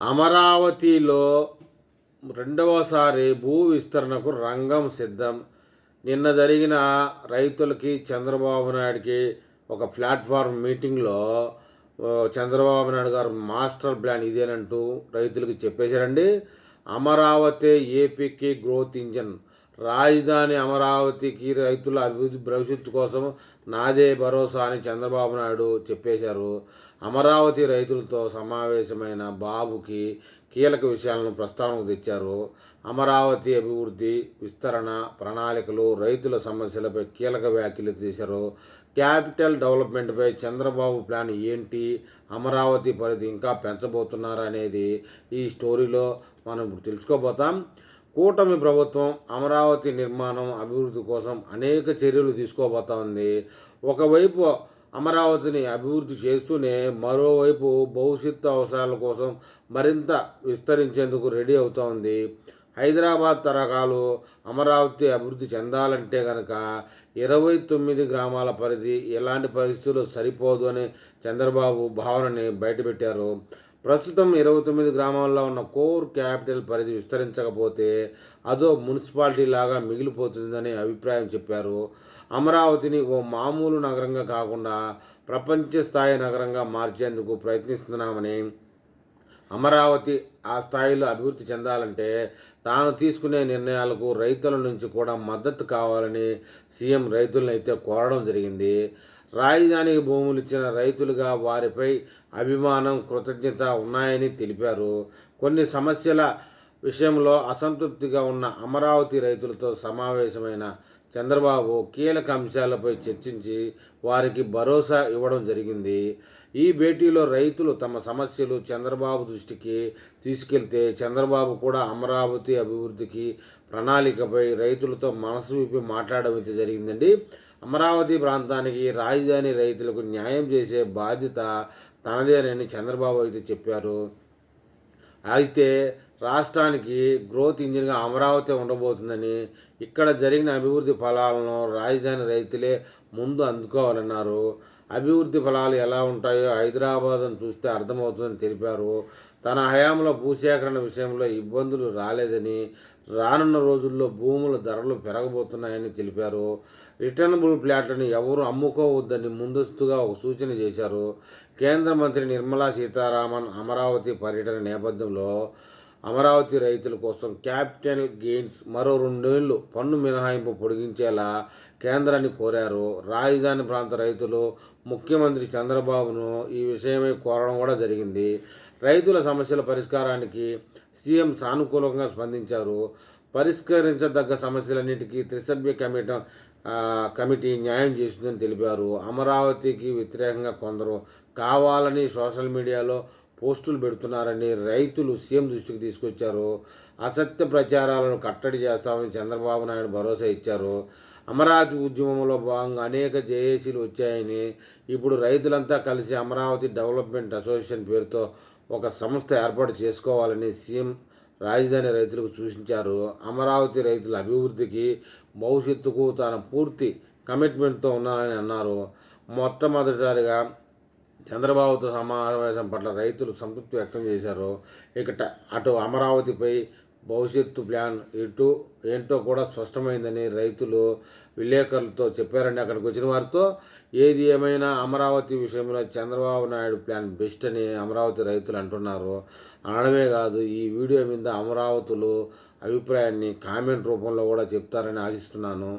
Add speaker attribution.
Speaker 1: అమరావతిలో రెండవసారి భూ విస్తరణకు రంగం సిద్ధం. నిన్న జరిగిన రైతులకి చంద్రబాబు నాయుడికి ఒక ప్లాట్ఫామ్ మీటింగ్లో చంద్రబాబు నాయుడు గారు మాస్టర్ ప్లాన్ ఇదేనంటూ రైతులకు చెప్పేశారండి. అమరావతి ఏపీకి గ్రోత్ ఇంజన్ రాజధాని అమరావతికి రైతుల అభివృద్ధి భవిష్యత్తు కోసం నాదే భరోసా అని చంద్రబాబు నాయుడు చెప్పేశారు. అమరావతి రైతులతో సమావేశమైన బాబుకి కీలక విషయాలను ప్రస్తావనకు తెచ్చారు. అమరావతి అభివృద్ధి విస్తరణ ప్రణాళికలు రైతుల సమస్యలపై కీలక వ్యాఖ్యలు చేశారు. క్యాపిటల్ డెవలప్మెంట్పై చంద్రబాబు ప్లాన్ ఏంటి? అమరావతి పరిధి ఇంకా పెంచబోతున్నారనేది ఈ స్టోరీలో మనం ఇప్పుడు తెలుసుకోబోతాం. కూటమి ప్రభుత్వం అమరావతి నిర్మాణం అభివృద్ధి కోసం అనేక చర్యలు తీసుకోబోతా ఉంది. ఒకవైపు అమరావతిని అభివృద్ధి చేస్తూనే మరోవైపు భవిష్యత్తు అవసరాల కోసం మరింత విస్తరించేందుకు రెడీ అవుతూ ఉంది. హైదరాబాద్ తరహాలు అమరావతి అభివృద్ధి చెందాలంటే కనుక ఇరవై తొమ్మిది గ్రామాల పరిధి ఎలాంటి పరిస్థితులు సరిపోదు అని చంద్రబాబు భావనని బయటపెట్టారు. ప్రస్తుతం ఇరవై తొమ్మిది గ్రామాల్లో ఉన్న కోర్ క్యాపిటల్ పరిధి విస్తరించకపోతే అదో మున్సిపాలిటీ లాగా మిగిలిపోతుందని అభిప్రాయం చెప్పారు. అమరావతిని ఓ మామూలు నగరంగా కాకుండా ప్రపంచ స్థాయి నగరంగా మార్చేందుకు ప్రయత్నిస్తున్నామని అమరావతి ఆ స్థాయిలో అభివృద్ధి చెందాలంటే తాను తీసుకునే నిర్ణయాలకు రైతుల నుంచి కూడా మద్దతు కావాలని సీఎం రైతులను అయితే కోరడం జరిగింది. రాజధానికి భూములు ఇచ్చిన రైతులుగా వారిపై అభిమానం కృతజ్ఞత ఉన్నాయని తెలిపారు. కొన్ని సమస్యల విషయంలో అసంతృప్తిగా ఉన్న అమరావతి రైతులతో సమావేశమైన చంద్రబాబు కీలక అంశాలపై చర్చించి వారికి భరోసా ఇవ్వడం జరిగింది. ఈ భేటీలో రైతులు తమ సమస్యలు చంద్రబాబు దృష్టికి తీసుకెళ్తే చంద్రబాబు కూడా అమరావతి అభివృద్ధికి ప్రణాళికపై రైతులతో మనసు విప్పి మాట్లాడడం అయితే జరిగిందండి. అమరావతి ప్రాంతానికి రాజధాని రైతులకు న్యాయం చేసే బాధ్యత తనదేనని చంద్రబాబు అయితే చెప్పారు. అయితే రాష్ట్రానికి గ్రోత్ ఇంజిన్గా అమరావతి ఉండబోతుందని ఇక్కడ జరిగిన అభివృద్ధి ఫలాలను రాజధాని రైతులే ముందు అందుకోవాలన్నారు. అభివృద్ధి ఫలాలు ఎలా ఉంటాయో హైదరాబాద్ను చూస్తే అర్థమవుతుందని తెలిపారు. తన హయాంలో భూసేకరణ విషయంలో ఇబ్బందులు రాలేదని రానున్న రోజుల్లో భూముల ధరలు పెరగబోతున్నాయని తెలిపారు. రిటర్నబుల్ ప్లాట్లను ఎవరు అమ్ముకోవద్దని ముందస్తుగా ఒక సూచన చేశారు. కేంద్ర మంత్రి నిర్మలా సీతారామన్ అమరావతి పర్యటన నేపథ్యంలో అమరావతి రైతుల కోసం క్యాపిటల్ గెయిన్స్ మరో రెండేళ్ళు పన్ను మినహాయింపు పొడిగించేలా కేంద్రాన్ని కోరారు. రాజధాని ప్రాంత రైతులు ముఖ్యమంత్రి చంద్రబాబును ఈ విషయమై కోరడం కూడా జరిగింది. రైతుల సమస్యల పరిష్కారానికి సీఎం సానుకూలంగా స్పందించారు. పరిష్కరించదగ్గ సమస్యలన్నిటికీ త్రిసభ్య కమిటీ కమిటీ న్యాయం చేస్తుందని తెలిపారు. అమరావతికి వ్యతిరేకంగా కొందరు కావాలని సోషల్ మీడియాలో పోస్టులు పెడుతున్నారని రైతులు సీఎం దృష్టికి తీసుకొచ్చారు. అసత్య ప్రచారాలను కట్టడి చేస్తామని చంద్రబాబు నాయుడు భరోసా ఇచ్చారు. అమరావతి ఉద్యమంలో భాగంగా అనేక జేఏసీలు వచ్చాయని ఇప్పుడు రైతులంతా కలిసి అమరావతి డెవలప్మెంట్ అసోసియేషన్ పేరుతో ఒక సంస్థ ఏర్పాటు చేసుకోవాలని సీఎం రాజధాని రైతులకు సూచించారు. అమరావతి రైతుల అభివృద్ధికి భవిష్యత్తుకు తాను పూర్తి కమిట్మెంట్తో ఉన్నానని అన్నారు. మొట్టమొదటిసారిగా చంద్రబాబుతో సమావేశం పట్ల రైతులు సంతృప్తి వ్యక్తం చేశారు. ఇక అటు అమరావతిపై భవిష్యత్తు ప్లాన్ ఇటు ఏంటో కూడా స్పష్టమైందని రైతులు విలేకరులతో చెప్పారండి అక్కడికి వచ్చిన వారితో. ఏది ఏమైనా అమరావతి విషయంలో చంద్రబాబు నాయుడు ప్లాన్ బెస్ట్ అని అమరావతి రైతులు అంటున్నారు. అనడమే కాదు ఈ వీడియో మీద అమరావతులు అభిప్రాయాన్ని కామెంట్ రూపంలో కూడా చెప్తారని ఆశిస్తున్నాను.